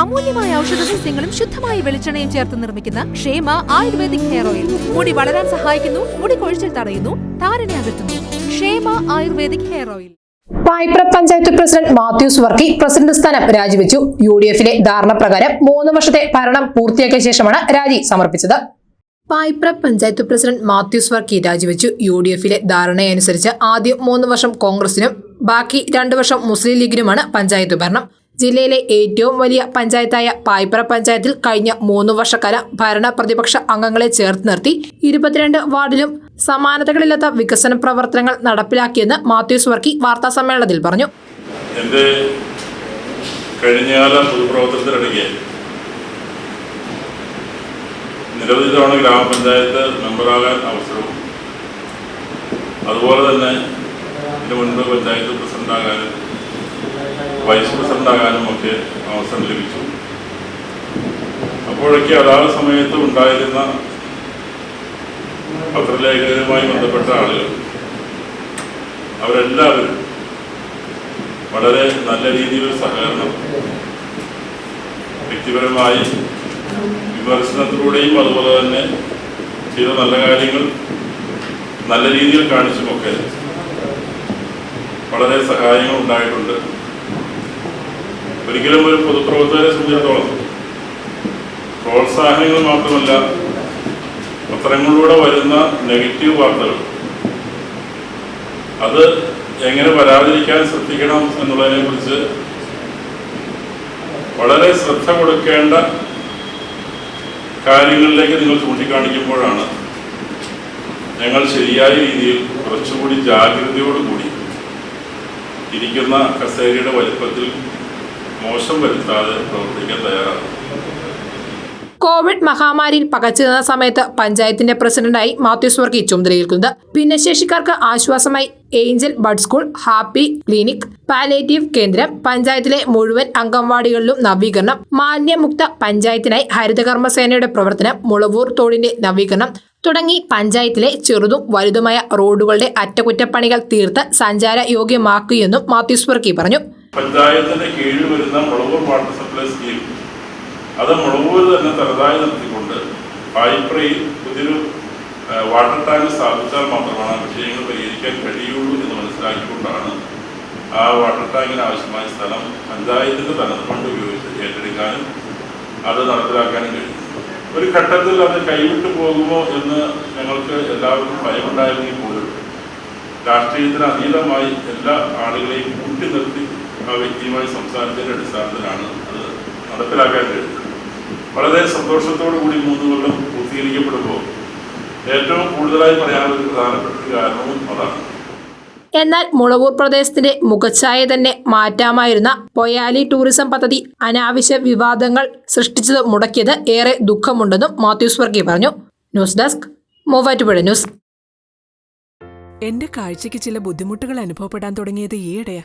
അമൂല്യമായ ഔഷധ സസ്യങ്ങളും ശുദ്ധമായ വെളിച്ചെണ്ണയും ചേർത്ത് നിർമ്മിക്കുന്ന ക്ഷേമ ആയുർവേദിക് ഹെയർ ഓയിൽ. മുടി വളരാൻ സഹായിക്കുന്നു മുടി കൊഴിച്ചിൽ തടയുന്നു താരനെ അകറ്റുന്നു. Kshema ayurvedic hair oil. Payipra panchayat president Mathews Varkey president സ്ഥാനം രാജിവെച്ചു. യു ഡി എഫിലെ ധാരണ പ്രകാരം മൂന്ന് വർഷത്തെ ഭരണം പൂർത്തിയാക്കിയ ശേഷമാണ് രാജി സമർപ്പിച്ചത്. പായ്പ്ര പഞ്ചായത്ത് പ്രസിഡന്റ് മാത്യൂസ് വർക്കി രാജിവെച്ചു. യു ഡി എഫിലെ ധാരണയനുസരിച്ച് ആദ്യം മൂന്ന് വർഷം കോൺഗ്രസിനും ബാക്കി രണ്ട് വർഷം മുസ്ലിം ലീഗിനുമാണ് പഞ്ചായത്ത് ഭരണം. ജില്ലയിലെ ഏറ്റവും വലിയ പഞ്ചായത്തായ പായ്പ്ര പഞ്ചായത്തിൽ കഴിഞ്ഞ മൂന്ന് വർഷക്കാലം ഭരണ പ്രതിപക്ഷ അംഗങ്ങളെ ചേർത്ത് നിർത്തി ഇരുപത്തിരണ്ട് വാർഡിലും സമാനതകളില്ലാത്ത വികസന പ്രവർത്തനങ്ങൾ നടപ്പിലാക്കിയെന്ന് മാത്യൂസ് വർക്കി വാർത്താ സമ്മേളനത്തിൽ പറഞ്ഞു. എന്റെ കഴിഞ്ഞകാല നിരവധി തവണ ഗ്രാമപഞ്ചായത്ത് മെമ്പറാകാൻ അവസരവും അതുപോലെ തന്നെ ഇതിന് മുൻപ് പഞ്ചായത്ത് പ്രസിഡന്റാകാനും വൈസ് പ്രസിഡന്റാകാനും ഒക്കെ അവസരം ലഭിച്ചു. അപ്പോഴൊക്കെ അതാത് സമയത്ത് ഉണ്ടായിരുന്ന പത്രലേഖകരുമായി ബന്ധപ്പെട്ട ആളുകൾ. അവരെല്ലാവരും വളരെ നല്ല രീതിയിൽ സഹകരണം വ്യക്തിപരമായി വിമർശനത്തിലൂടെയും അതുപോലെ തന്നെ ചില നല്ല കാര്യങ്ങൾ നല്ല രീതിയിൽ കാണിച്ചുമൊക്കെ വളരെ സഹായങ്ങൾ ഉണ്ടായിട്ടുണ്ട് ഒരിക്കലും ഒരു പൊതുപ്രവർത്തകരെ സംബന്ധിച്ചിടത്തോളം പ്രോത്സാഹനങ്ങൾ മാത്രമല്ല പത്രങ്ങളിലൂടെ വരുന്ന നെഗറ്റീവ് വാർത്തകൾ. അത് എങ്ങനെ വരാതിരിക്കാൻ ശ്രദ്ധിക്കണം എന്നുള്ളതിനെ കുറിച്ച് വളരെ ശ്രദ്ധ കൊടുക്കേണ്ട കാര്യങ്ങളിലേക്ക് നിങ്ങൾ ചൂണ്ടിക്കാണിക്കുമ്പോഴാണ് ഞങ്ങൾ ശരിയായ രീതിയിൽ കുറച്ചുകൂടി ജാഗ്രതയോടുകൂടി ഇരിക്കുന്ന കസേരയുടെ വലിപ്പത്തിൽ മോശം വരുത്താതെ പ്രവർത്തിക്കാൻ തയ്യാറാണ്. കോവിഡ് മഹാമാരിയിൽ പകച്ചുനിന്ന സമയത്ത് പഞ്ചായത്തിന്റെ പ്രസിഡന്റായി മാത്യൂസ് വർക്കി ചുമതലയേൽക്കുന്നത്. ഭിന്നശേഷിക്കാർക്ക് ആശ്വാസമായി angel bud school happy clinic palliative കേന്ദ്രം പഞ്ചായത്തിലെ മുഴുവൻ അംഗൻവാടികളിലും നവീകരണം മാലിന്യമുക്ത പഞ്ചായത്തിനായി ഹരിതകർമ്മസേനയുടെ പ്രവർത്തനം മുളവൂർ തോടിന്റെ നവീകരണം തുടങ്ങി പഞ്ചായത്തിലെ ചെറുതും വലുതുമായ റോഡുകളുടെ അറ്റകുറ്റപ്പണികൾ തീർത്ത് സഞ്ചാര യോഗ്യമാക്കുകയെന്നും മാത്യൂസ് വർക്കി പറഞ്ഞു. പഞ്ചായത്തിന്റെ കീഴിൽ വരുന്ന മുളകൂർ വാട്ടർ സപ്ലൈ സ്കീം. അത് മുളകൂർ തന്നെ തനതായി നിർത്തിക്കൊണ്ട് പായിപ്രയിൽ പുതിയൊരു വാട്ടർ ടാങ്ക് സ്ഥാപിച്ചാൽ മാത്രമാണ് വിഷയങ്ങൾ പരിഹരിക്കാൻ കഴിയുള്ളൂ എന്ന് മനസ്സിലാക്കിക്കൊണ്ടാണ് ആ വാട്ടർ ടാങ്കിന് ആവശ്യമായ സ്ഥലം പഞ്ചായത്തിന്റെ തനത് ഫണ്ട് ഉപയോഗിച്ച് ഏറ്റെടുക്കാനും അത് നടപ്പിലാക്കാനും കഴിയും. ഒരു ഘട്ടത്തിൽ അത് കൈവിട്ടു പോകുമോ എന്ന് ഞങ്ങൾക്ക് എല്ലാവർക്കും ഭയമുണ്ടായിരുന്നെങ്കിൽ പോലും രാഷ്ട്രീയത്തിന് അതീതമായി എല്ലാ ആളുകളെയും കൂട്ടി നിർത്തി ആ വ്യക്തിയുമായി സംസാരിച്ചതിന്റെ അടിസ്ഥാനത്തിലാണ് അത് നടപ്പിലാക്കാൻ കഴിയുന്നത് വളരെ സന്തോഷത്തോടു കൂടി മൂന്ന് കൊല്ലം പൂർത്തീകരിക്കപ്പെടുമ്പോൾ ഏറ്റവും കൂടുതലായി പറയാനുള്ള ഒരു പ്രധാനപ്പെട്ട ഒരു കാരണവും അതാണ്. എന്നാൽ മുളവൂർ പ്രദേശത്തിന്റെ മുഖച്ഛായ തന്നെ മാറ്റാമായിരുന്ന പൊയാലി ടൂറിസം പദ്ധതി അനാവശ്യ വിവാദങ്ങൾ സൃഷ്ടിച്ചത് മുടക്കിയത് ഏറെ ദുഃഖമുണ്ടെന്നും മാത്യൂസ് വർഗി പറഞ്ഞു. News desk Muvattupuzha news. എന്റെ കാഴ്ചയ്ക്ക് ചില ബുദ്ധിമുട്ടുകൾ അനുഭവപ്പെടാൻ തുടങ്ങിയത് ഈയിടെയാ.